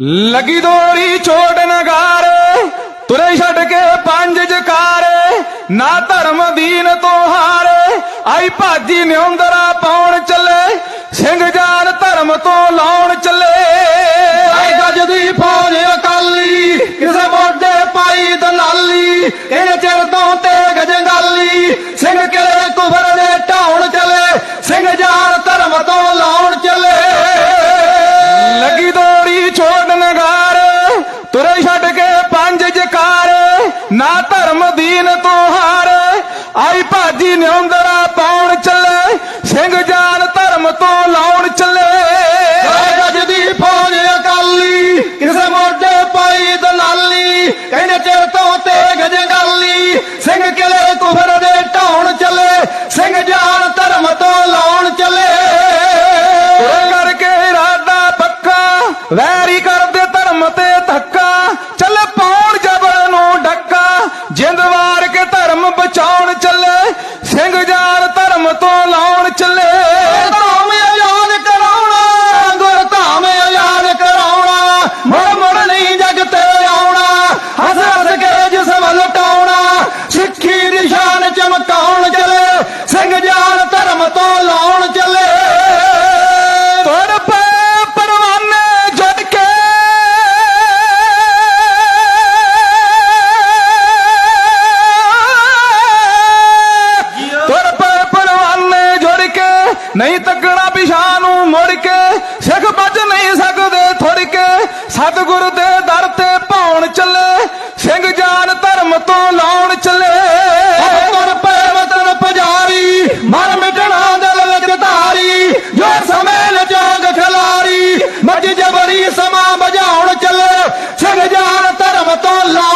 ਲਗੀ ਦੋਰੀ ਛੋੜ ਨਗਾਰ, ਤੁਰੇ ਛੱਡ ਕੇ ਪੰਜ ਜਕਾਰੇ, ਨਾ ਧਰਮ ਦੀਨ ਤੋਂ ਹਾਰੇ, ਆਈ ਭਾਜੀ ਨਿਉਂਦਰਾ ਪਾਉਣ ਚੱਲੇ, ਸਿੰਘ ਜਾਨ ਧਰਮ ਤੋਂ ਲਾਉਣ ਚੱਲੇ। ਆਏ ਗੱਜ ਦੀ ਫੌਜ ਅਕਾਲੀ, ਕਿਸੇ ਮੋਢੇ ਪਾਈ ਦਲਾਲੀ ਇਹ ਚਿਰ ਤੋਂ ਤੇ ਜੰਗਾਲੀ, ਸਿੰਘ ਕਿਲੇ ਕੁਫਰ ਤੁਰੇ ਛੱਡ ਕੇ ਪੰਜ ਜਕਾਰੇ, ਨਾ ਧਰਮ ਦੀਨ ਤੋਂ ਹਾਰੇ ਆਈ ਭਾਜੀ ਨਿਉਂਦਰਾ ਪਾਉਣ ਚੱਲੇ, ਸਿੰਘ ਜਾਨ ਧਰਮ ਤੋਂ ਲਾਉਣ ਚੱਲੇ। ਗੱਜ ਦੀ ਫੌਜ ਅਕਾਲੀ, ਕਿਸੇ ਮੋਢੇ ਪਾਈ ਦਲਾਲੀ, ਕਹਿੰਦੇ ਚਿਰ ਤੋਂ ਤੇਗ ਚੱਲੇ ਧਾਮ ਆਜ਼ਾਦ ਕਰਾਉਣਾ, ਗੁਰ ਧਾਮ ਆਜ਼ਾਦ ਕਰਾਉਣਾ, ਮੁੜ ਮੁੜ ਨਹੀਂ ਜਗ ਤੇ ਆਉਣਾ ਹੱਸ ਹੱਸ ਕੇ ਜਿਸਮ ਲਟਾਉਣਾ ਸਿੱਖੀ ਨਿਸ਼ਾਨ ਸ਼ਾਨ ਨਹੀਂ ਤੱਕਣਾ ਪਿਛਾ ਨੂੰ ਮੁੜ ਕੇ, ਸਿੱਖ ਬਚ ਨਹੀਂ ਸਕਦੇ ਥੁੜ ਕੇ। ਸਤਿਗੁਰ ਦੇ ਦਰ ਤੇ ਪਾਉਣ ਚੱਲੇ, ਸਿੰਘ ਜਾਨ ਧਰਮ ਤੋਂ ਲਾਉਣ ਚੱਲੇ। ਤੁਰ ਪਏ ਵਤਨ ਪੁਜਾਰੀ ਮਰ ਮਿਟਣਾ ਦਿਲ ਵਿੱਚ ਧਾਰੀ, ਜੋ ਸਮੇਂ ਲਜੋਗ ਖਿਲਾਰੀ, ਮੱਝ ਜਬਰੀ ਸਮਾਂ ਬਜਾਉਣ ਚੱਲੇ, ਸਿੰਘ ਜਾਨ ਧਰਮ ਤੋਂ ਲਾ